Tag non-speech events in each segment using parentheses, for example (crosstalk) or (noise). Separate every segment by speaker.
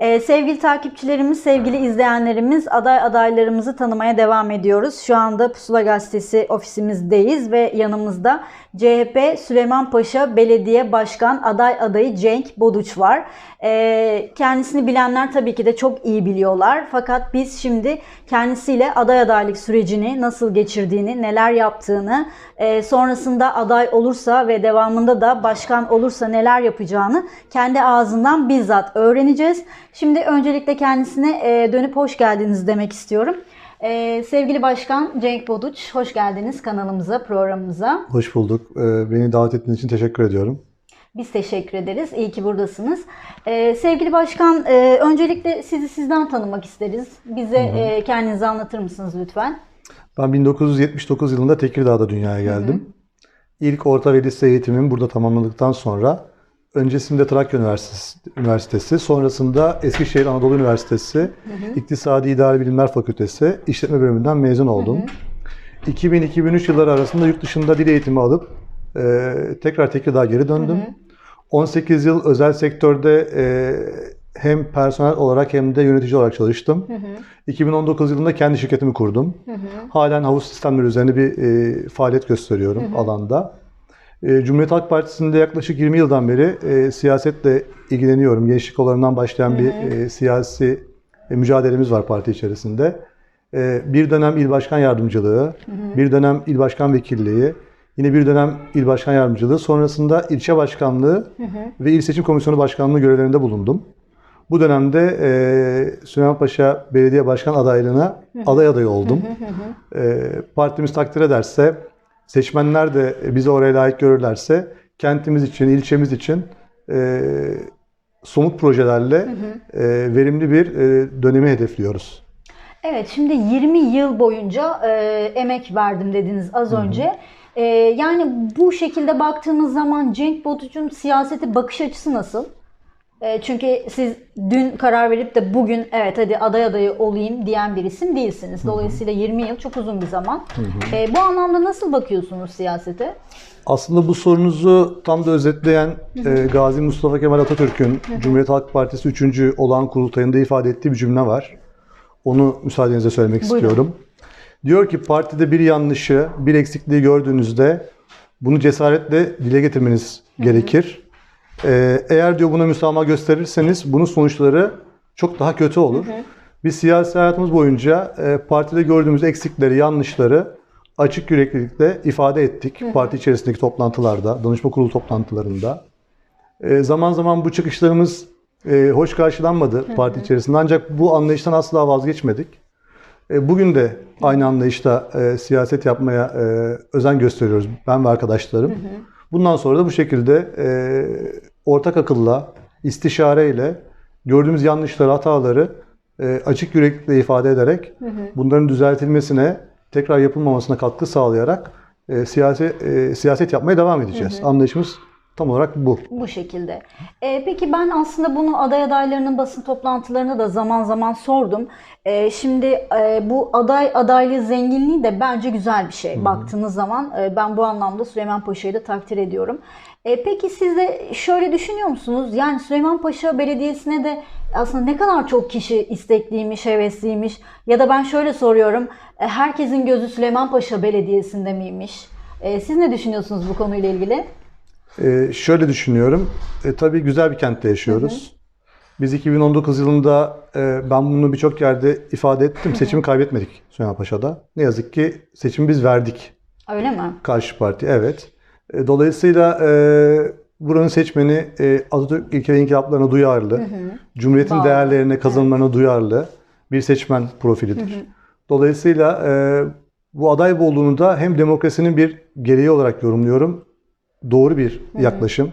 Speaker 1: Ee, sevgili takipçilerimiz, sevgili izleyenlerimiz, aday adaylarımızı tanımaya devam ediyoruz. Şu anda Pusula Gazetesi ofisimizdeyiz ve yanımızda CHP Süleymanpaşa Belediye Başkan aday adayı Cenk Boduç var. Ee, kendisini bilenler tabii ki de çok iyi biliyorlar. Fakat biz şimdi kendisiyle aday adaylık sürecini nasıl geçirdiğini, neler yaptığını, e, sonrasında aday olursa ve devamında da başkan olursa neler yapacağını kendi ağzından bizzat öğreneceğiz. Şimdi öncelikle kendisine e, dönüp hoş geldiniz demek istiyorum. E, sevgili Başkan Cenk Boduç, hoş geldiniz kanalımıza, programımıza.
Speaker 2: Hoş bulduk. Ee, Beni davet ettiğiniz için teşekkür ediyorum.
Speaker 1: Biz teşekkür ederiz. İyi ki buradasınız. Ee, sevgili Başkan, e, öncelikle sizi sizden tanımak isteriz. Bize e, kendinizi anlatır mısınız lütfen?
Speaker 2: Ben 1979 yılında Tekirdağ'da dünyaya geldim. İlk orta ve lise eğitimimi burada tamamladıktan sonra öncesinde Trakya Üniversitesi, Üniversitesi sonrasında Eskişehir Anadolu Üniversitesi İktisadi İdari Bilimler Fakültesi İşletme Bölümünden mezun oldum. 2000-2003 yılları arasında yurt dışında dil eğitimi alıp e, tekrar Tekirdağ'a geri döndüm. 18 yıl özel sektörde e, hem personel olarak hem de yönetici olarak çalıştım. 2019 yılında kendi şirketimi kurdum. Halen havuz sistemleri üzerine bir e, faaliyet gösteriyorum alanda. E, Cumhuriyet Halk Partisi'nde yaklaşık 20 yıldan beri e, siyasetle ilgileniyorum. Gençlik kollarından başlayan bir e, siyasi e, mücadelemiz var parti içerisinde. E, bir dönem il başkan yardımcılığı, bir dönem il başkan vekilliği, yine bir dönem il başkan yardımcılığı, sonrasında ilçe başkanlığı ve il seçim komisyonu başkanlığı görevlerinde bulundum. Bu dönemde e, Süleymanpaşa Belediye Başkan adaylığına aday adayı oldum. E, partimiz takdir ederse, seçmenler de bizi oraya layık görürlerse kentimiz için, ilçemiz için e, somut projelerle e, verimli bir e, dönemi hedefliyoruz.
Speaker 1: Evet, şimdi 20 yıl boyunca e, emek verdim dediniz az önce. E, yani bu şekilde baktığımız zaman Cenk Boduç'un siyasete bakış açısı nasıl? E, çünkü siz dün karar verip de bugün evet hadi aday adayı olayım diyen bir isim değilsiniz. Dolayısıyla 20 yıl çok uzun bir zaman. E, bu anlamda nasıl bakıyorsunuz siyasete?
Speaker 2: Aslında bu sorunuzu tam da özetleyen e, Gazi Mustafa Kemal Atatürk'ün Cumhuriyet Halk Partisi 3. olağan kurultayında ifade ettiği bir cümle var. Onu müsaadenizle söylemek
Speaker 1: Buyurun.
Speaker 2: istiyorum. Diyor ki partide bir yanlışı, bir eksikliği gördüğünüzde bunu cesaretle dile getirmeniz gerekir. E, eğer diyor buna müsamaha gösterirseniz bunun sonuçları çok daha kötü olur. Biz siyasi hayatımız boyunca e, partide gördüğümüz eksikleri, yanlışları açık yüreklilikle ifade ettik. Parti içerisindeki toplantılarda, danışma kurulu toplantılarında. E, zaman zaman bu çıkışlarımız e, hoş karşılanmadı parti içerisinde ancak bu anlayıştan asla vazgeçmedik. E, bugün de aynı anlayışta e, siyaset yapmaya e, özen gösteriyoruz ben ve arkadaşlarım. Bundan sonra da bu şekilde e, ortak akılla, istişareyle gördüğümüz yanlışları, hataları e, açık yüreklilikle ifade ederek bunların düzeltilmesine, tekrar yapılmamasına katkı sağlayarak e, siyaset, e, siyaset yapmaya devam edeceğiz. Anlayışımız tam olarak bu.
Speaker 1: Bu şekilde. Ee, peki ben aslında bunu aday adaylarının basın toplantılarında da zaman zaman sordum. Ee, şimdi e, bu aday adaylığı zenginliği de bence güzel bir şey. Baktığınız zaman e, ben bu anlamda Süleyman Paşa'yı da takdir ediyorum. E, peki siz de şöyle düşünüyor musunuz? Yani Süleymanpaşa Belediyesi'ne de aslında ne kadar çok kişi istekliymiş, hevesliymiş? Ya da ben şöyle soruyorum. e, herkesin gözü Süleymanpaşa Belediyesi'nde miymiş? E, siz ne düşünüyorsunuz bu konuyla ilgili?
Speaker 2: Ee, şöyle düşünüyorum. E, tabii güzel bir kentte yaşıyoruz. Biz 2019 yılında e, ben bunu birçok yerde ifade ettim. Seçimi kaybetmedik Süleymanpaşa'da. Ne yazık ki seçimi biz verdik.
Speaker 1: Öyle mi?
Speaker 2: Karşı parti evet. E, dolayısıyla e, buranın seçmeni e, Atatürk ilke ve inkılaplarına duyarlı. Cumhuriyetin
Speaker 1: Bağlı.
Speaker 2: değerlerine, kazanımlarına duyarlı bir seçmen profilidir. Dolayısıyla e, bu aday bolluğunu da hem demokrasinin bir gereği olarak yorumluyorum. Doğru bir yaklaşım.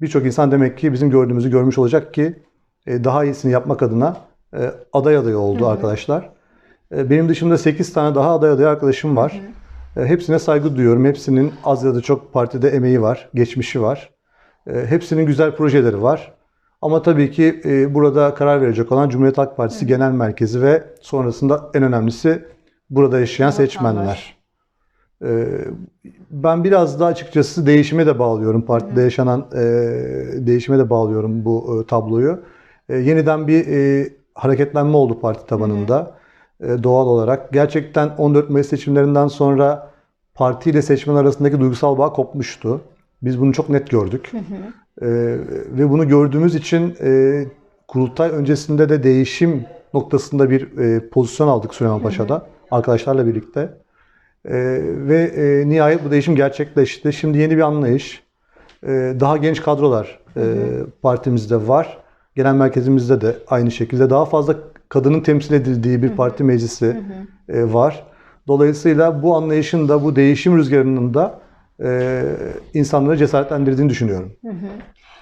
Speaker 2: Birçok insan demek ki bizim gördüğümüzü görmüş olacak ki e, daha iyisini yapmak adına e, aday adayı oldu arkadaşlar. E, Benim dışımda 8 tane daha aday adayı arkadaşım var. E, Hepsine saygı duyuyorum. Hepsinin az ya da çok partide emeği var, geçmişi var. E, Hepsinin güzel projeleri var. Ama tabii ki e, burada karar verecek olan Cumhuriyet Halk Partisi Genel Merkezi ve sonrasında en önemlisi burada yaşayan
Speaker 1: Vatandaş.
Speaker 2: seçmenler. E, Ben biraz da açıkçası değişime de bağlıyorum. Partide yaşanan e, değişime de bağlıyorum bu e, tabloyu. E, yeniden bir hareketlenme oldu parti tabanında doğal olarak. Gerçekten 14 Mayıs seçimlerinden sonra parti ile seçmen arasındaki duygusal bağ kopmuştu. Biz bunu çok net gördük. E, ve bunu gördüğümüz için e, kurultay öncesinde de değişim noktasında bir e, pozisyon aldık Süleyman Paşa'da arkadaşlarla birlikte. E, ve e, nihayet bu değişim gerçekleşti. Şimdi yeni bir anlayış, e, daha genç kadrolar e, partimizde var. Genel merkezimizde de aynı şekilde daha fazla kadının temsil edildiği bir parti meclisi e, var. Dolayısıyla bu anlayışın da bu değişim rüzgarının da e, insanları cesaretlendirdiğini düşünüyorum.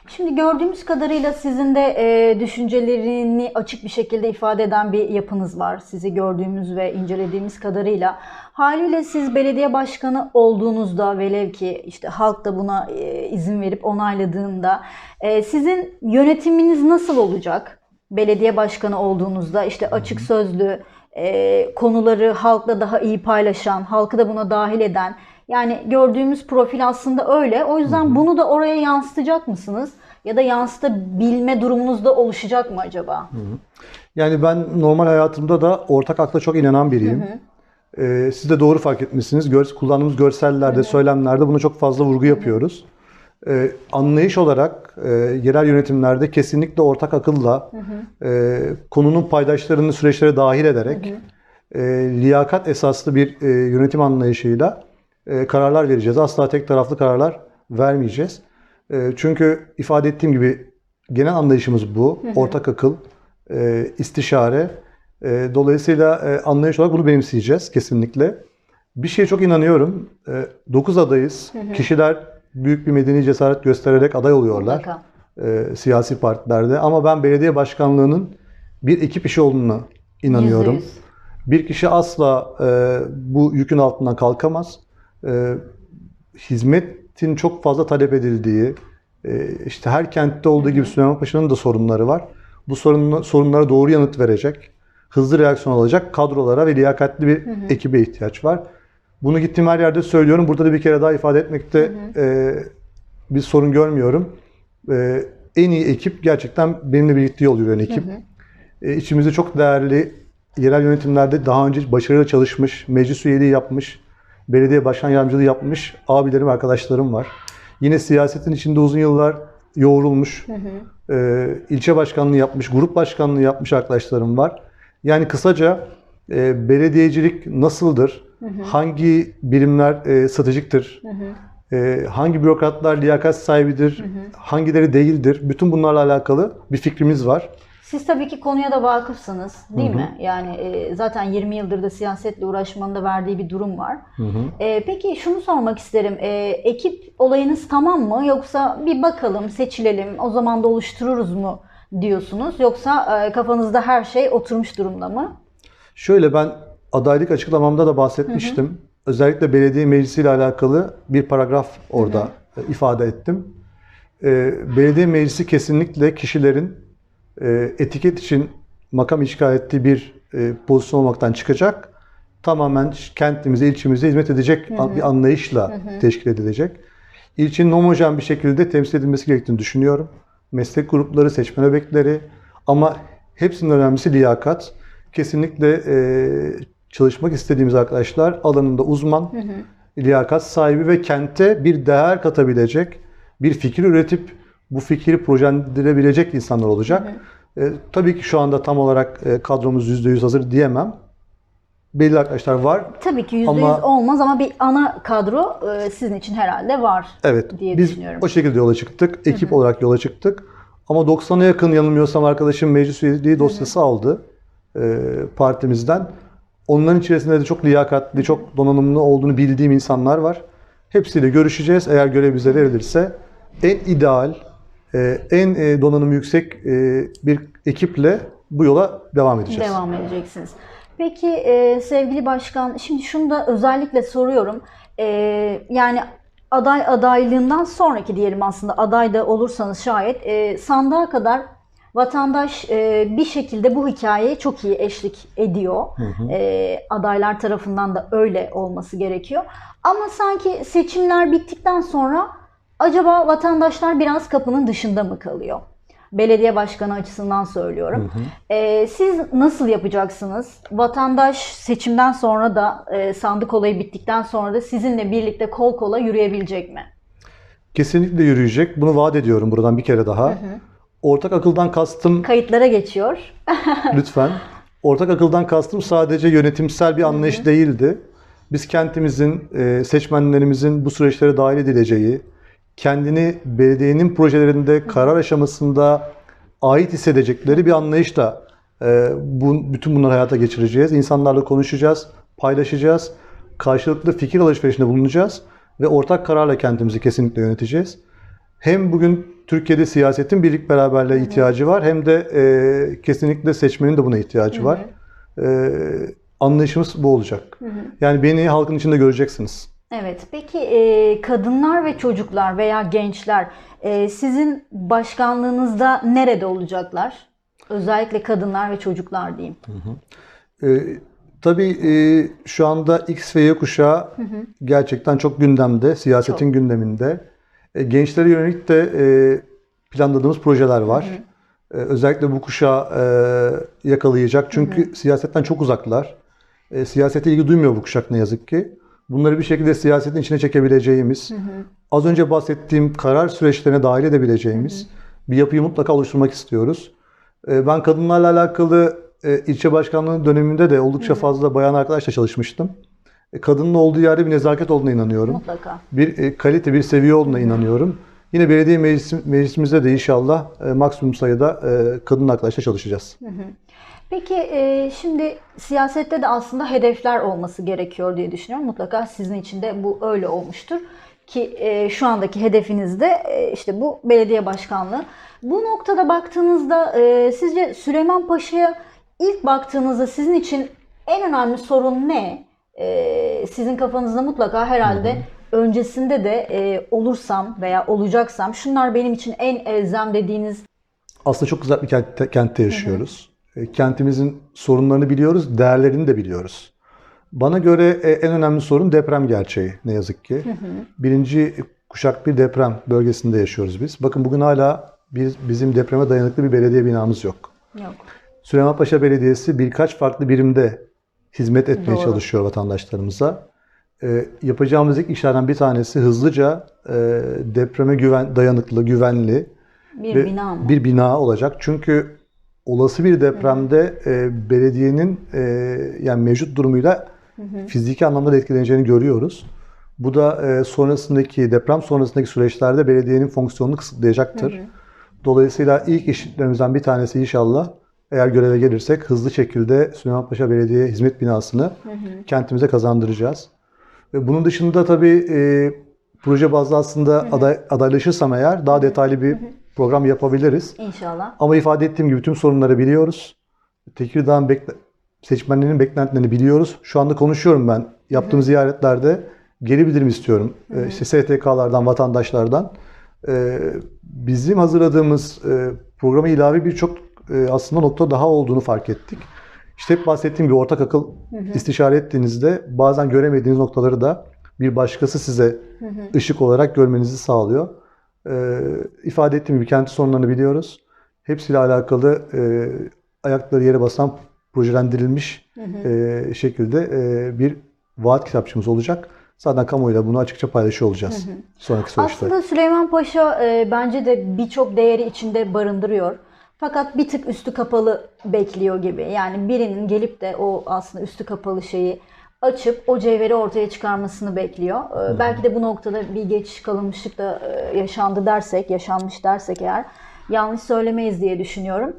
Speaker 1: Şimdi gördüğümüz kadarıyla sizin de e, düşüncelerini açık bir şekilde ifade eden bir yapınız var. Sizi gördüğümüz ve incelediğimiz kadarıyla. Haliyle siz belediye başkanı olduğunuzda velev ki işte halk da buna e, izin verip onayladığında e, sizin yönetiminiz nasıl olacak? Belediye başkanı olduğunuzda işte açık sözlü e, konuları halkla daha iyi paylaşan, halkı da buna dahil eden yani gördüğümüz profil aslında öyle. O yüzden bunu da oraya yansıtacak mısınız? Ya da yansıtabilme durumunuz da oluşacak mı acaba?
Speaker 2: Yani ben normal hayatımda da ortak akla çok inanan biriyim. Ee, siz de doğru fark etmişsiniz. Gör, kullandığımız görsellerde, söylemlerde buna çok fazla vurgu yapıyoruz. Ee, anlayış olarak e, yerel yönetimlerde kesinlikle ortak akılla e, konunun paydaşlarını süreçlere dahil ederek e, liyakat esaslı bir e, yönetim anlayışıyla kararlar vereceğiz. Asla tek taraflı kararlar vermeyeceğiz. E, çünkü ifade ettiğim gibi genel anlayışımız bu. Ortak akıl, e, istişare. E, dolayısıyla e, anlayış olarak bunu benimseyeceğiz kesinlikle. Bir şeye çok inanıyorum. 9 adayız. Kişiler büyük bir medeni cesaret göstererek aday oluyorlar. E, siyasi partilerde. Ama ben belediye başkanlığının bir ekip işi olduğuna inanıyorum.
Speaker 1: Yüzde yüz.
Speaker 2: Bir kişi asla e, bu yükün altından kalkamaz. E, hizmetin çok fazla talep edildiği, e, işte her kentte olduğu gibi Süleyman Paşa'nın da sorunları var. Bu sorun, sorunlara doğru yanıt verecek, hızlı reaksiyon alacak kadrolara ve liyakatli bir ekibe ihtiyaç var. Bunu gittiğim her yerde söylüyorum. Burada da bir kere daha ifade etmekte e, bir sorun görmüyorum. E, en iyi ekip gerçekten benimle birlikte yol yürüyen ekip. E, içimizde çok değerli yerel yönetimlerde daha önce başarılı çalışmış, meclis üyeliği yapmış, belediye başkan yardımcılığı yapmış abilerim, arkadaşlarım var. Yine siyasetin içinde uzun yıllar yoğrulmuş, e, ilçe başkanlığı yapmış, grup başkanlığı yapmış arkadaşlarım var. Yani kısaca e, belediyecilik nasıldır? Hangi birimler e, stratejiktir? E, hangi bürokratlar liyakat sahibidir? Hangileri değildir? Bütün bunlarla alakalı bir fikrimiz var.
Speaker 1: Siz tabii ki konuya da vakıfsınız değil mi? Yani e, zaten 20 yıldır da siyasetle uğraşmanın da verdiği bir durum var. E, peki şunu sormak isterim. E, ekip olayınız tamam mı? Yoksa bir bakalım, seçilelim, o zaman da oluştururuz mu diyorsunuz? Yoksa e, kafanızda her şey oturmuş durumda mı?
Speaker 2: Şöyle ben adaylık açıklamamda da bahsetmiştim. Özellikle belediye meclisi ile alakalı bir paragraf orada e, ifade ettim. E, belediye meclisi kesinlikle kişilerin etiket için makam işgal ettiği bir e, pozisyon olmaktan çıkacak. Tamamen kentimize, ilçemize hizmet edecek bir anlayışla teşkil edilecek. İlçenin homojen bir şekilde temsil edilmesi gerektiğini düşünüyorum. Meslek grupları, seçmen öbekleri ama hepsinin önemlisi liyakat. Kesinlikle e, çalışmak istediğimiz arkadaşlar alanında uzman, liyakat sahibi ve kente bir değer katabilecek, bir fikir üretip bu fikri projelendirebilecek insanlar olacak. E, tabii ki şu anda tam olarak e, kadromuz %100 hazır diyemem. Belli arkadaşlar var.
Speaker 1: Tabii ki %100
Speaker 2: Ama-
Speaker 1: olmaz ama bir ana kadro e, sizin için herhalde var
Speaker 2: Evet.
Speaker 1: diye
Speaker 2: biz
Speaker 1: düşünüyorum.
Speaker 2: o şekilde yola çıktık. Ekip olarak yola çıktık. Ama 90'a yakın yanılmıyorsam arkadaşım meclis üyeliği dosyası aldı e, partimizden. Onların içerisinde de çok liyakatli, çok donanımlı olduğunu bildiğim insanlar var. Hepsiyle görüşeceğiz. Eğer görev bize verilirse en ideal, en e, donanımı yüksek e, bir ekiple bu yola devam edeceğiz.
Speaker 1: Devam edeceksiniz. Peki e, sevgili başkan, şimdi şunu da özellikle soruyorum. E, yani aday adaylığından sonraki diyelim aslında aday da olursanız şayet e, sandığa kadar vatandaş e, bir şekilde bu hikayeye çok iyi eşlik ediyor. E, adaylar tarafından da öyle olması gerekiyor. Ama sanki seçimler bittikten sonra acaba vatandaşlar biraz kapının dışında mı kalıyor? belediye başkanı açısından söylüyorum. Ee, siz nasıl yapacaksınız? Vatandaş seçimden sonra da e, sandık olayı bittikten sonra da sizinle birlikte kol kola yürüyebilecek mi?
Speaker 2: Kesinlikle yürüyecek. Bunu vaat ediyorum buradan bir kere daha. Ortak akıldan kastım
Speaker 1: Kayıtlara geçiyor. (laughs) (laughs)
Speaker 2: lütfen. Ortak akıldan kastım sadece yönetimsel bir anlayış değildi. Biz kentimizin, e, seçmenlerimizin bu süreçlere dahil edileceği, kendini belediyenin projelerinde karar aşamasında ait hissedecekleri bir anlayışla e, bu, bütün bunları hayata geçireceğiz. İnsanlarla konuşacağız, paylaşacağız, karşılıklı fikir alışverişinde bulunacağız ve ortak kararla kentimizi kesinlikle yöneteceğiz. Hem bugün Türkiye'de siyasetin birlik beraberliğe ihtiyacı var hem de e, kesinlikle seçmenin de buna ihtiyacı var. E, anlayışımız bu olacak. Yani beni halkın içinde göreceksiniz.
Speaker 1: Evet. Peki e, kadınlar ve çocuklar veya gençler e, sizin başkanlığınızda nerede olacaklar? Özellikle kadınlar ve çocuklar diyeyim.
Speaker 2: E, tabii e, şu anda X ve Y kuşağı gerçekten çok gündemde, siyasetin gündeminde. E, gençlere yönelik de e, planladığımız projeler var. E, özellikle bu kuşağı e, yakalayacak. Çünkü siyasetten çok uzaklar. E, siyasete ilgi duymuyor bu kuşak ne yazık ki. Bunları bir şekilde siyasetin içine çekebileceğimiz, az önce bahsettiğim karar süreçlerine dahil edebileceğimiz bir yapıyı mutlaka oluşturmak istiyoruz. E, Ben kadınlarla alakalı e, ilçe başkanlığı döneminde de oldukça fazla bayan arkadaşla çalışmıştım. E, Kadının olduğu yerde bir nezaket olduğuna inanıyorum.
Speaker 1: Mutlaka.
Speaker 2: Bir e, kalite, bir seviye olduğuna inanıyorum. Yine belediye meclisi, meclisimizde de inşallah maksimum sayıda kadın arkadaşla çalışacağız.
Speaker 1: Peki e, şimdi siyasette de aslında hedefler olması gerekiyor diye düşünüyorum. Mutlaka sizin için de bu öyle olmuştur. Ki e, şu andaki hedefiniz de e, işte bu belediye başkanlığı. Bu noktada baktığınızda e, sizce Süleyman Paşa'ya ilk baktığınızda sizin için en önemli sorun ne? E, sizin kafanızda mutlaka herhalde öncesinde de e, olursam veya olacaksam şunlar benim için en elzem dediğiniz
Speaker 2: Aslında çok güzel bir kentte, kentte yaşıyoruz. E, Kentimizin sorunlarını biliyoruz, değerlerini de biliyoruz. Bana göre e, en önemli sorun deprem gerçeği ne yazık ki. Birinci kuşak bir deprem bölgesinde yaşıyoruz biz. Bakın bugün hala biz, bizim depreme dayanıklı bir belediye binamız yok.
Speaker 1: yok.
Speaker 2: Süleymanpaşa Belediyesi birkaç farklı birimde hizmet etmeye
Speaker 1: Doğru.
Speaker 2: çalışıyor vatandaşlarımıza. E, yapacağımız ilk işlerden bir tanesi hızlıca e, depreme güven, dayanıklı, güvenli,
Speaker 1: Bir
Speaker 2: ve
Speaker 1: bina mı?
Speaker 2: bir bina olacak. Çünkü olası bir depremde e, belediyenin e, yani mevcut durumuyla fiziki anlamda da etkileneceğini görüyoruz. Bu da e, sonrasındaki deprem sonrasındaki süreçlerde belediyenin fonksiyonunu kısıtlayacaktır. Dolayısıyla ilk işlerimizden bir tanesi inşallah eğer göreve gelirsek hızlı şekilde Süleymanpaşa Belediye Hizmet Binası'nı kentimize kazandıracağız. Ve bunun dışında tabii e, proje bazlı aslında aday, adaylaşırsam eğer daha detaylı bir program yapabiliriz.
Speaker 1: İnşallah.
Speaker 2: Ama ifade ettiğim gibi tüm sorunları biliyoruz. Tekirdağ'ın bekle- seçmenlerinin beklentilerini biliyoruz. Şu anda konuşuyorum ben. Yaptığım ziyaretlerde geri bildirim istiyorum. Ee, işte STK'lardan, vatandaşlardan. Ee, bizim hazırladığımız e, programa ilave birçok e, aslında nokta daha olduğunu fark ettik. İşte hep bahsettiğim gibi ortak akıl istişare ettiğinizde bazen göremediğiniz noktaları da bir başkası size ışık olarak görmenizi sağlıyor. Ee, ifade ettiğim gibi kent sorunlarını biliyoruz. Hepsiyle alakalı e, ayakları yere basan projelendirilmiş e, şekilde e, bir vaat kitapçımız olacak. Zaten kamuoyuyla bunu açıkça paylaşıyor olacağız sonraki süreçte.
Speaker 1: Aslında Süleyman Paşa e, bence de birçok değeri içinde barındırıyor. Fakat bir tık üstü kapalı bekliyor gibi. Yani birinin gelip de o aslında üstü kapalı şeyi açıp o cevheri ortaya çıkarmasını bekliyor. E, belki de bu noktada bir geçiş kalınmışlık da e, yaşandı dersek, yaşanmış dersek eğer yanlış söylemeyiz diye düşünüyorum.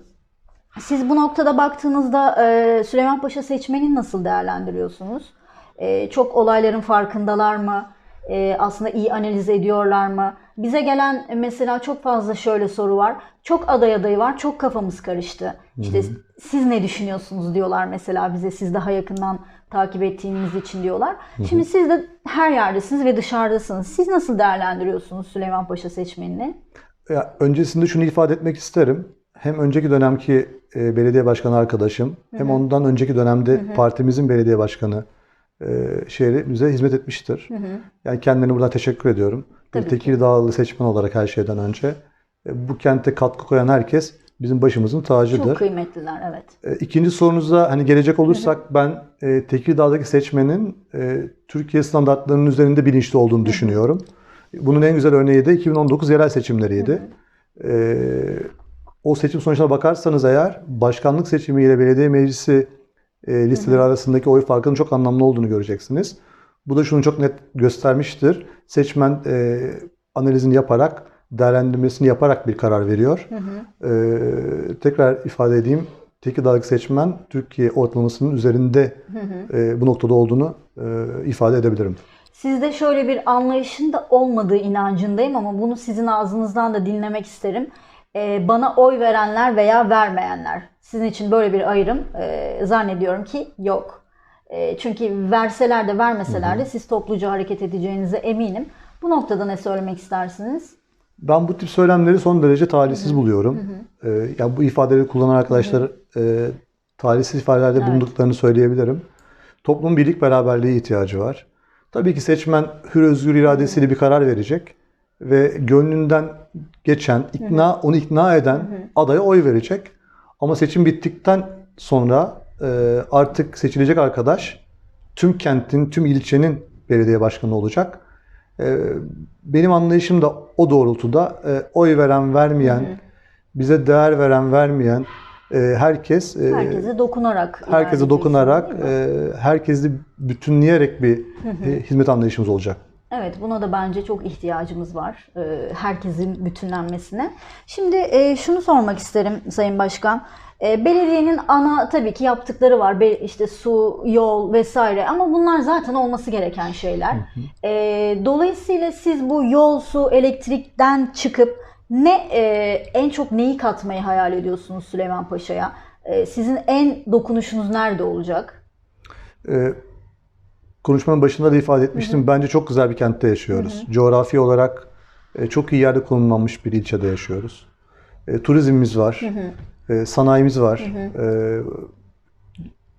Speaker 1: Siz bu noktada baktığınızda e, Süleyman Paşa seçmenini nasıl değerlendiriyorsunuz? E, çok olayların farkındalar mı? E, aslında iyi analiz ediyorlar mı? Bize gelen e, mesela çok fazla şöyle soru var. Çok aday adayı var, çok kafamız karıştı. İşte siz ne düşünüyorsunuz diyorlar mesela bize siz daha yakından takip ettiğiniz için diyorlar. Şimdi siz de her yerdesiniz ve dışarıdasınız. Siz nasıl değerlendiriyorsunuz Süleyman Paşa seçmenini?
Speaker 2: Ya, öncesinde şunu ifade etmek isterim. Hem önceki dönemki e, belediye başkanı arkadaşım hem ondan önceki dönemde partimizin belediye başkanı e, şehrimize hizmet etmiştir. Yani kendilerine buradan teşekkür ediyorum. Bir
Speaker 1: Tabii ki.
Speaker 2: Tekirdağlı seçmen olarak her şeyden önce. E, Bu kente katkı koyan herkes bizim başımızın tacıdır.
Speaker 1: Çok kıymetliler evet.
Speaker 2: E, İkinci sorunuza hani gelecek olursak ben e, Tekirdağ'daki seçmenin e, Türkiye standartlarının üzerinde bilinçli olduğunu düşünüyorum. Bunun en güzel örneği de 2019 yerel seçimleriydi. E, o seçim sonuçlarına bakarsanız eğer başkanlık seçimiyle belediye meclisi e, listeleri arasındaki oy farkının çok anlamlı olduğunu göreceksiniz. Bu da şunu çok net göstermiştir. Seçmen e, analizini yaparak, değerlendirmesini yaparak bir karar veriyor. Ee, tekrar ifade edeyim. Tekirdağ'daki seçmen Türkiye ortalamasının üzerinde e, bu noktada olduğunu e, ifade edebilirim.
Speaker 1: Sizde şöyle bir anlayışın da olmadığı inancındayım ama bunu sizin ağzınızdan da dinlemek isterim. Ee, bana oy verenler veya vermeyenler. Sizin için böyle bir ayrım e, zannediyorum ki yok. E, çünkü verseler de vermeseler de siz topluca hareket edeceğinize eminim. Bu noktada ne söylemek istersiniz?
Speaker 2: Ben bu tip söylemleri son derece talihsiz buluyorum. Ee, yani bu ifadeleri kullanan arkadaşlar e, talihsiz ifadelerde
Speaker 1: Evet.
Speaker 2: bulunduklarını söyleyebilirim. Toplumun birlik beraberliğe ihtiyacı var. Tabii ki seçmen hür özgür iradesiyle bir karar verecek ve gönlünden geçen, ikna onu ikna eden adaya oy verecek. Ama seçim bittikten sonra artık seçilecek arkadaş tüm kentin, tüm ilçenin belediye başkanı olacak. E, benim anlayışım da o doğrultuda e, oy veren, vermeyen, bize değer veren, vermeyen e, herkes e,
Speaker 1: Herkese dokunarak.
Speaker 2: herkese dokunarak, herkesi bütünleyerek bir hizmet anlayışımız olacak.
Speaker 1: Evet, buna da bence çok ihtiyacımız var. Herkesin bütünlenmesine. Şimdi şunu sormak isterim Sayın Başkan. E, Belediyenin ana tabii ki yaptıkları var. Be- işte su, yol vesaire ama bunlar zaten olması gereken şeyler. E, Dolayısıyla siz bu yol, su, elektrikten çıkıp ne e, en çok neyi katmayı hayal ediyorsunuz Süleyman Paşa'ya? E, Sizin en dokunuşunuz nerede olacak?
Speaker 2: E, konuşmanın başında da ifade etmiştim. Bence çok güzel bir kentte yaşıyoruz. Coğrafi olarak e, çok iyi yerde konumlanmış bir ilçede yaşıyoruz. E, turizmimiz var, e, sanayimiz var. E,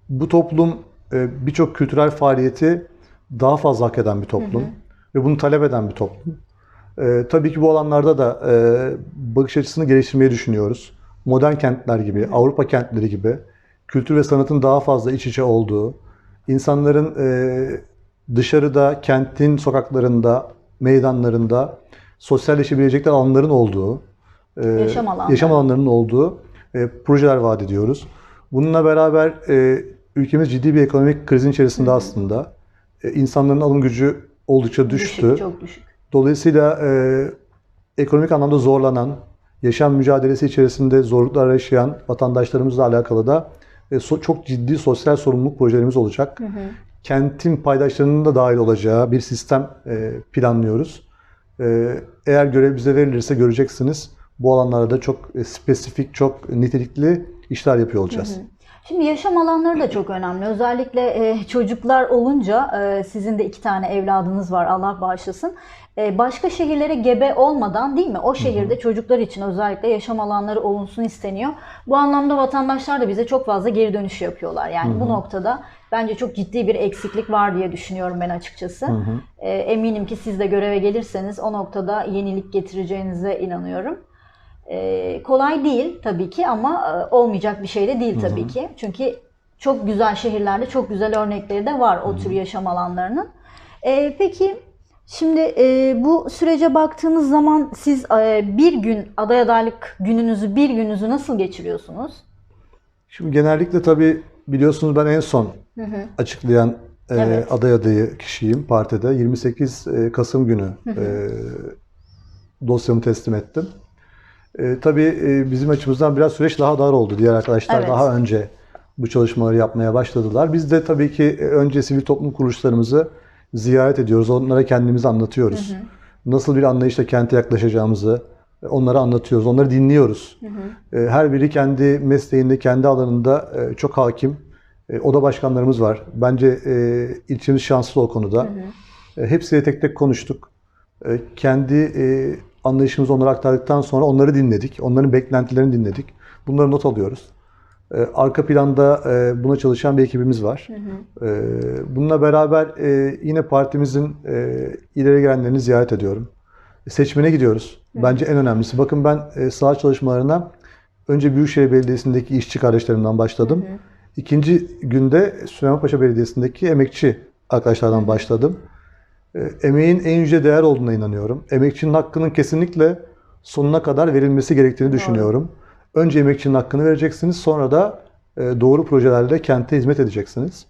Speaker 2: bu toplum e, birçok kültürel faaliyeti daha fazla hak eden bir toplum ve bunu talep eden bir toplum. E, tabii ki bu alanlarda da e, bakış açısını geliştirmeyi düşünüyoruz. Modern kentler gibi, Avrupa kentleri gibi kültür ve sanatın daha fazla iç içe olduğu, insanların e, dışarıda, kentin sokaklarında, meydanlarında sosyalleşebilecekleri alanların olduğu,
Speaker 1: Yaşam alanları.
Speaker 2: yaşam alanlarının olduğu e, projeler vaat ediyoruz. Bununla beraber e, ülkemiz ciddi bir ekonomik krizin içerisinde aslında. E, insanların alım gücü oldukça düştü.
Speaker 1: Düşük, çok düşük.
Speaker 2: Dolayısıyla e, ekonomik anlamda zorlanan, yaşam mücadelesi içerisinde zorluklar yaşayan vatandaşlarımızla alakalı da e, so- çok ciddi sosyal sorumluluk projelerimiz olacak. Kentin paydaşlarının da dahil olacağı bir sistem e, planlıyoruz. E, eğer görev bize verilirse göreceksiniz bu alanlarda da çok e, spesifik, çok nitelikli işler yapıyor olacağız.
Speaker 1: Şimdi yaşam alanları da çok önemli. Özellikle e, çocuklar olunca e, sizin de iki tane evladınız var Allah bağışlasın. E, başka şehirlere gebe olmadan değil mi? O şehirde çocuklar için özellikle yaşam alanları olunsun isteniyor. Bu anlamda vatandaşlar da bize çok fazla geri dönüş yapıyorlar. Yani bu noktada bence çok ciddi bir eksiklik var diye düşünüyorum ben açıkçası. E, eminim ki siz de göreve gelirseniz o noktada yenilik getireceğinize inanıyorum. Ee, kolay değil tabii ki ama e, olmayacak bir şey de değil tabii ki. Çünkü çok güzel şehirlerde çok güzel örnekleri de var o tür yaşam alanlarının. Ee, peki şimdi e, bu sürece baktığınız zaman siz e, bir gün aday adaylık gününüzü bir gününüzü nasıl geçiriyorsunuz?
Speaker 2: Şimdi genellikle tabii biliyorsunuz ben en son açıklayan e,
Speaker 1: Evet.
Speaker 2: aday adayı kişiyim partide. 28 e, Kasım günü e, dosyamı teslim ettim. E, tabii e, bizim açımızdan biraz süreç daha dar oldu. Diğer arkadaşlar
Speaker 1: Evet.
Speaker 2: daha önce bu çalışmaları yapmaya başladılar. Biz de tabii ki e, önce sivil toplum kuruluşlarımızı ziyaret ediyoruz. Onlara kendimizi anlatıyoruz. Nasıl bir anlayışla kente yaklaşacağımızı e, onlara anlatıyoruz. Onları dinliyoruz. E, Her biri kendi mesleğinde, kendi alanında çok hakim. Oda başkanlarımız var. Bence ilçemiz şanslı o konuda. E, Hepsiyle tek tek konuştuk. Kendi anlayışımızı onlara aktardıktan sonra onları dinledik. Onların beklentilerini dinledik. Bunları not alıyoruz. E, Arka planda e, buna çalışan bir ekibimiz var. E, Bununla beraber e, yine partimizin e, ileri gelenlerini ziyaret ediyorum. seçmene gidiyoruz. Bence en önemlisi. Bakın ben e, saha çalışmalarına önce Büyükşehir Belediyesi'ndeki işçi kardeşlerimden başladım. İkinci günde Süleymanpaşa Belediyesi'ndeki emekçi arkadaşlardan başladım. E, emeğin en yüce değer olduğuna inanıyorum. Emekçinin hakkının kesinlikle sonuna kadar verilmesi gerektiğini düşünüyorum. Önce emekçinin hakkını vereceksiniz, sonra da e, doğru projelerle kente hizmet edeceksiniz.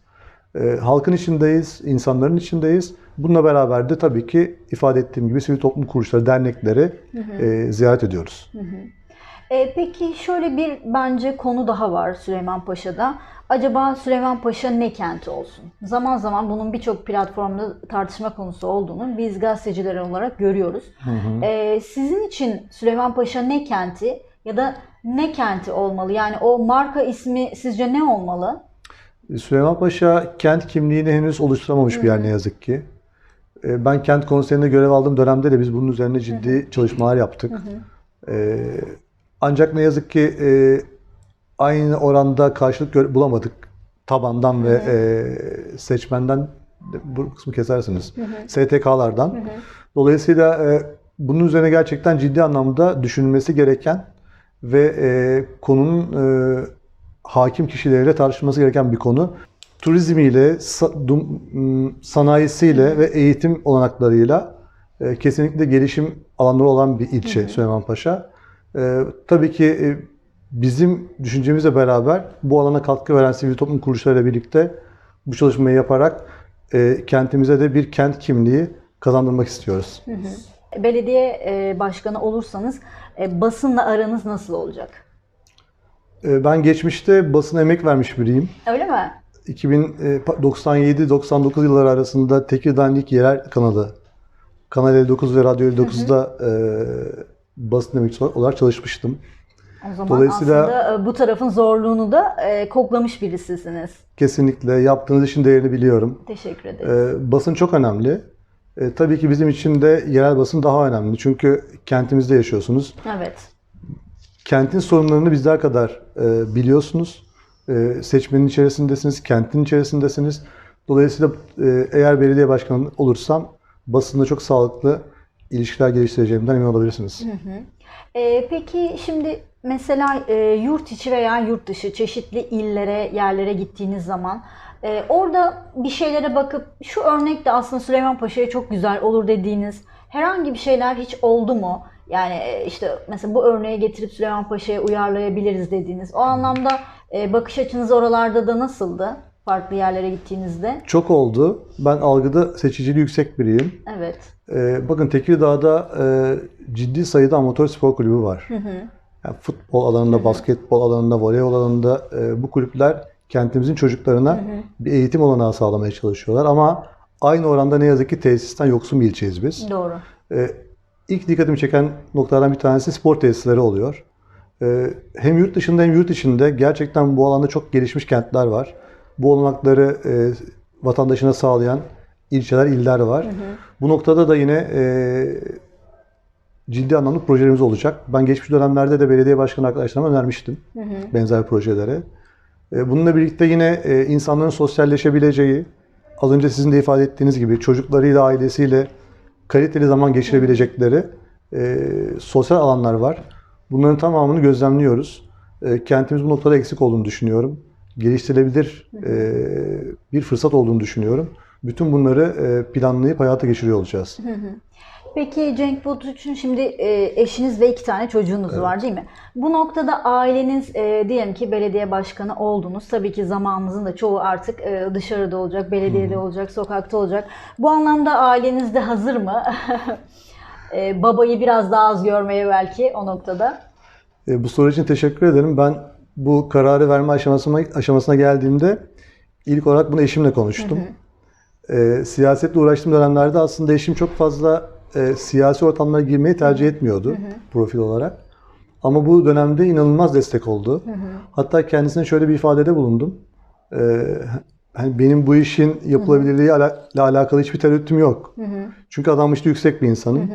Speaker 2: E, halkın içindeyiz, insanların içindeyiz. Bununla beraber de tabii ki ifade ettiğim gibi sivil toplum kuruluşları, dernekleri e, ziyaret ediyoruz.
Speaker 1: E, peki şöyle bir bence konu daha var Süleymanpaşa'da. Acaba Süleymanpaşa ne kenti olsun? Zaman zaman bunun birçok platformda tartışma konusu olduğunu biz gazeteciler olarak görüyoruz. E, sizin için Süleymanpaşa ne kenti ya da ne kenti olmalı? Yani o marka ismi sizce ne olmalı?
Speaker 2: Süleymanpaşa kent kimliğini henüz oluşturamamış bir yer ne yazık ki. E, Ben kent konserinde görev aldığım dönemde de biz bunun üzerine ciddi çalışmalar yaptık. E, Ancak ne yazık ki e, aynı oranda karşılık bulamadık tabandan ve e, seçmenden bu kısmı kesersiniz. STK'lardan. Dolayısıyla e, bunun üzerine gerçekten ciddi anlamda düşünülmesi gereken ve e, konunun e, hakim kişileriyle tartışılması gereken bir konu. Turizmiyle, sa- dum- sanayisiyle ve eğitim olanaklarıyla e, kesinlikle gelişim alanları olan bir ilçe Süleymanpaşa. E, tabii ki e, bizim düşüncemizle beraber bu alana katkı veren sivil toplum kuruluşlarıyla birlikte bu çalışmayı yaparak e, kentimize de bir kent kimliği kazandırmak istiyoruz.
Speaker 1: Belediye e, başkanı olursanız e, basınla aranız nasıl olacak?
Speaker 2: E, Ben geçmişte basına emek vermiş biriyim.
Speaker 1: Öyle mi?
Speaker 2: 2097-99 yılları arasında Tekirdağ'ın ilk yerel kanalı Kanal 59 ve Radyo 59'da e, basın emekçisi olarak çalışmıştım.
Speaker 1: O zaman
Speaker 2: Dolayısıyla-
Speaker 1: aslında e, bu tarafın zorluğunu da e, koklamış birisisiniz.
Speaker 2: Kesinlikle yaptığınız işin değerini biliyorum.
Speaker 1: Teşekkür ederim.
Speaker 2: E, basın çok önemli. E, tabii ki bizim için de yerel basın daha önemli. Çünkü kentimizde yaşıyorsunuz.
Speaker 1: Evet.
Speaker 2: Kentin sorunlarını bizler kadar e, biliyorsunuz. E, seçmenin içerisindesiniz, kentin içerisindesiniz. Dolayısıyla e, eğer belediye başkanı olursam basında çok sağlıklı ilişkiler geliştireceğimden emin olabilirsiniz.
Speaker 1: E, peki şimdi mesela e, yurt içi veya yurt dışı çeşitli illere, yerlere gittiğiniz zaman e, orada bir şeylere bakıp şu örnek de aslında Süleymanpaşa'ya çok güzel olur dediğiniz herhangi bir şeyler hiç oldu mu? Yani e, işte mesela bu örneği getirip Süleymanpaşa'ya uyarlayabiliriz dediğiniz. O anlamda e, bakış açınız oralarda da nasıldı? Farklı yerlere gittiğinizde.
Speaker 2: Çok oldu. Ben algıda seçiciliği yüksek biriyim.
Speaker 1: Evet.
Speaker 2: E, bakın Tekirdağ'da e, ciddi sayıda amatör spor kulübü var. Yani futbol alanında, basketbol alanında, voleybol alanında e, bu kulüpler kentimizin çocuklarına bir eğitim olanağı sağlamaya çalışıyorlar. Ama aynı oranda ne yazık ki tesisten yoksun bir ilçeyiz biz.
Speaker 1: Doğru.
Speaker 2: Ee, ilk dikkatimi çeken noktalardan bir tanesi spor tesisleri oluyor. Ee, hem yurt dışında hem yurt içinde gerçekten bu alanda çok gelişmiş kentler var. Bu olanakları e, vatandaşına sağlayan ilçeler, iller var. Bu noktada da yine e, ciddi anlamda projelerimiz olacak. Ben geçmiş dönemlerde de belediye başkanı arkadaşlarıma önermiştim benzer projelere. E, Bununla birlikte yine e, insanların sosyalleşebileceği, az önce sizin de ifade ettiğiniz gibi çocuklarıyla, ailesiyle kaliteli zaman geçirebilecekleri e, sosyal alanlar var. Bunların tamamını gözlemliyoruz. E, kentimiz bu noktada eksik olduğunu düşünüyorum. Geliştirilebilir bir fırsat olduğunu düşünüyorum. Bütün bunları planlayıp hayata geçiriyor olacağız.
Speaker 1: Peki Cenk Bulut için şimdi eşiniz ve iki tane çocuğunuz var değil mi? Bu noktada aileniz e, diyelim ki belediye başkanı oldunuz. Tabii ki zamanınızın da çoğu artık e, dışarıda olacak, belediyede olacak, sokakta olacak. Bu anlamda aileniz de hazır mı? (laughs) E, babayı biraz daha az görmeye belki o noktada.
Speaker 2: E, bu soru için teşekkür ederim. Ben bu kararı verme aşamasına, aşamasına geldiğimde ilk olarak bunu eşimle konuştum. E, siyasetle uğraştığım dönemlerde aslında eşim çok fazla e, siyasi ortamlara girmeyi tercih etmiyordu profil olarak. Ama bu dönemde inanılmaz destek oldu. Hatta kendisine şöyle bir ifadede bulundum. E, hani benim bu işin yapılabilirliği ile alakalı hiçbir tereddütüm yok. Çünkü adam işte yüksek bir insanım.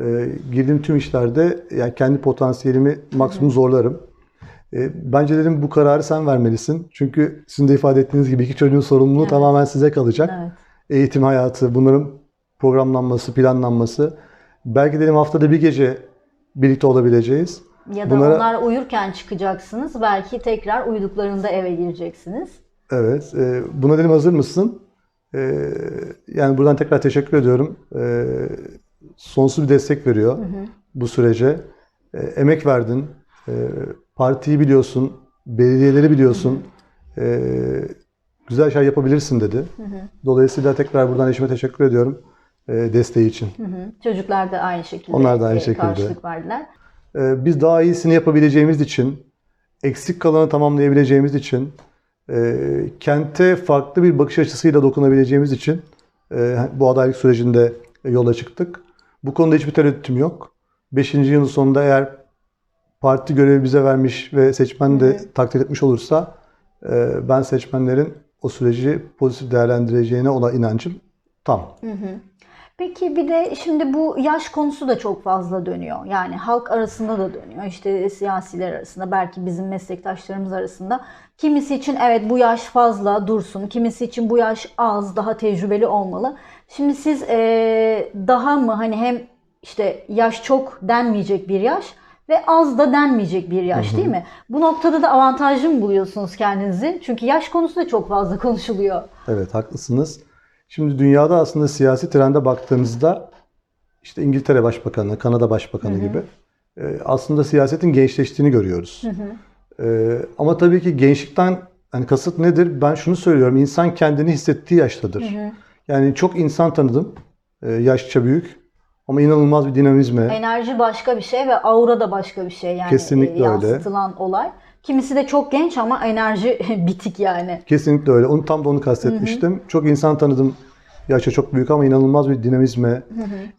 Speaker 2: E, girdiğim tüm işlerde yani kendi potansiyelimi maksimum zorlarım. E, bence dedim bu kararı sen vermelisin. Çünkü sizin de ifade ettiğiniz gibi iki çocuğun sorumluluğu
Speaker 1: Evet.
Speaker 2: tamamen size kalacak.
Speaker 1: Evet.
Speaker 2: Eğitim hayatı, bunların programlanması, planlanması Belki dedim haftada bir gece birlikte olabileceğiz.
Speaker 1: Ya da
Speaker 2: Bunlara-
Speaker 1: onlar uyurken çıkacaksınız. Belki tekrar uyuduklarında eve gireceksiniz.
Speaker 2: Evet. e, buna dedim hazır mısın? E, yani buradan tekrar teşekkür ediyorum. E, sonsuz bir destek veriyor bu sürece. E, emek verdin. E, partiyi biliyorsun. Belediyeleri biliyorsun. E, güzel şey yapabilirsin dedi. Dolayısıyla tekrar buradan eşime teşekkür ediyorum. e, desteği için.
Speaker 1: Hı hı. Çocuklar da aynı şekilde
Speaker 2: Onlar da aynı
Speaker 1: e,
Speaker 2: şekilde.
Speaker 1: karşılık verdiler.
Speaker 2: Ee, Biz daha iyisini yapabileceğimiz için, eksik kalanı tamamlayabileceğimiz için, e, kente farklı bir bakış açısıyla dokunabileceğimiz için e, bu adaylık sürecinde yola çıktık. Bu konuda hiçbir tereddütüm yok. Beşinci yılın sonunda eğer parti görevi bize vermiş ve seçmen de takdir etmiş olursa e, ben seçmenlerin o süreci pozitif değerlendireceğine ona inancım tam.
Speaker 1: Peki bir de şimdi bu yaş konusu da çok fazla dönüyor. Yani halk arasında da dönüyor. İşte siyasiler arasında, belki bizim meslektaşlarımız arasında. Kimisi için evet bu yaş fazla dursun. Kimisi için bu yaş az, daha tecrübeli olmalı. Şimdi siz eee, daha mı hani hem işte yaş çok denmeyecek bir yaş ve az da denmeyecek bir yaş değil mi? Bu noktada da avantajlı mı buluyorsunuz kendinizi? Çünkü yaş konusu da çok fazla (laughs) konuşuluyor.
Speaker 2: Evet haklısınız. Şimdi dünyada aslında siyasi trende baktığımızda işte İngiltere Başbakanı, Kanada Başbakanı gibi e, aslında siyasetin gençleştiğini görüyoruz. E, ama tabii ki gençlikten hani kasıt nedir? Ben şunu söylüyorum. İnsan kendini hissettiği yaştadır. Yani çok insan tanıdım. e, yaşça büyük. Ama inanılmaz bir dinamizme.
Speaker 1: Enerji başka bir şey ve aura da başka bir şey yani
Speaker 2: Kesinlikle
Speaker 1: e,
Speaker 2: öyle.
Speaker 1: yansıtılan olay. Kimisi de çok genç ama enerji (laughs) bitik yani.
Speaker 2: Kesinlikle öyle. Onu tam da onu kastetmiştim. Çok insan tanıdım. Yaşça çok büyük ama inanılmaz bir dinamizme,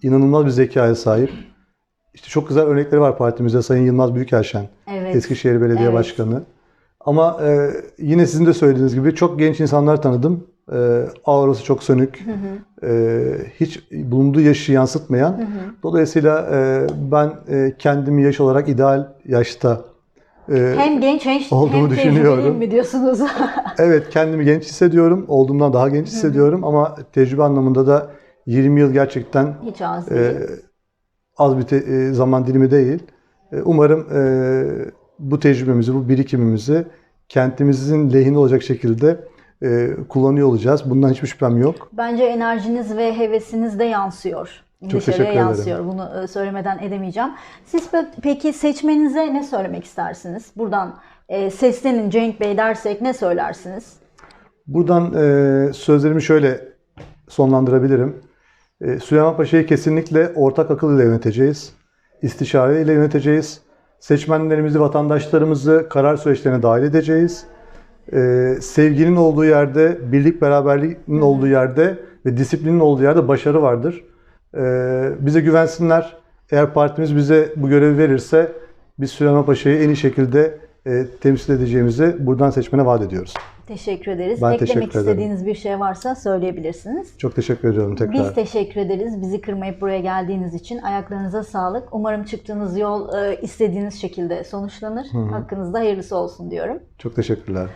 Speaker 2: inanılmaz bir zekaya sahip. İşte çok güzel örnekleri var partimizde. Sayın Yılmaz Büyükelşen,
Speaker 1: Evet.
Speaker 2: Eskişehir Belediye
Speaker 1: Evet.
Speaker 2: Başkanı. Ama e, yine sizin de söylediğiniz gibi çok genç insanlar tanıdım. E, aurası çok sönük. E, hiç bulunduğu yaşı yansıtmayan. Dolayısıyla e, ben e, kendimi yaş olarak ideal yaşta e,
Speaker 1: Hem genç hem,
Speaker 2: Olduğumu
Speaker 1: hem
Speaker 2: düşünüyorum.
Speaker 1: mi diyorsunuz? (laughs)
Speaker 2: Evet kendimi genç hissediyorum. Olduğumdan daha genç hissediyorum ama tecrübe anlamında da 20 yıl gerçekten
Speaker 1: Hiç az
Speaker 2: e,
Speaker 1: değil.
Speaker 2: az bir te- e, zaman dilimi değil. E, umarım e, bu tecrübemizi, bu birikimimizi kentimizin lehine olacak şekilde e, kullanıyor olacağız. Bundan hiçbir şüphem yok.
Speaker 1: Bence enerjiniz ve hevesiniz de yansıyor.
Speaker 2: teşekkür
Speaker 1: Dışarıya
Speaker 2: ederim.
Speaker 1: yansıyor. Bunu e, söylemeden edemeyeceğim. Siz pe- peki seçmeninize ne söylemek istersiniz? Buradan e, seslenin Cenk Bey dersek ne söylersiniz?
Speaker 2: Buradan e, sözlerimi şöyle sonlandırabilirim. E, Süleyman Paşa'yı kesinlikle ortak akıl ile yöneteceğiz. İstişare ile yöneteceğiz. Seçmenlerimizi, vatandaşlarımızı karar süreçlerine dahil edeceğiz. E, sevginin olduğu yerde, birlik beraberliğin olduğu yerde ve disiplinin olduğu yerde başarı vardır. E, bize güvensinler. Eğer partimiz bize bu görevi verirse biz Süleyman Paşa'yı en iyi şekilde e, temsil edeceğimizi buradan seçmene vaat ediyoruz.
Speaker 1: Teşekkür ederiz.
Speaker 2: Ben
Speaker 1: Eklemek
Speaker 2: teşekkür ederim.
Speaker 1: istediğiniz bir şey varsa söyleyebilirsiniz.
Speaker 2: Çok teşekkür ediyorum tekrar.
Speaker 1: Biz teşekkür ederiz. Bizi kırmayıp buraya geldiğiniz için. Ayaklarınıza sağlık. Umarım çıktığınız yol e, istediğiniz şekilde sonuçlanır. Hakkınızda hayırlısı olsun diyorum.
Speaker 2: Çok teşekkürler.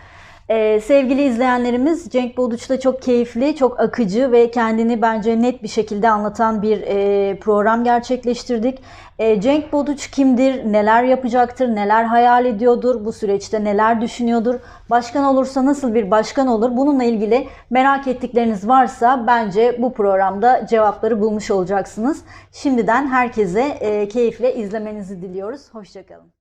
Speaker 1: Ee, sevgili izleyenlerimiz Cenk Boduç'ta çok keyifli, çok akıcı ve kendini bence net bir şekilde anlatan bir e, program gerçekleştirdik. E, Cenk Boduç kimdir, neler yapacaktır, neler hayal ediyordur, bu süreçte neler düşünüyordur, başkan olursa nasıl bir başkan olur bununla ilgili merak ettikleriniz varsa bence bu programda cevapları bulmuş olacaksınız. Şimdiden herkese e, keyifle izlemenizi diliyoruz. Hoşçakalın.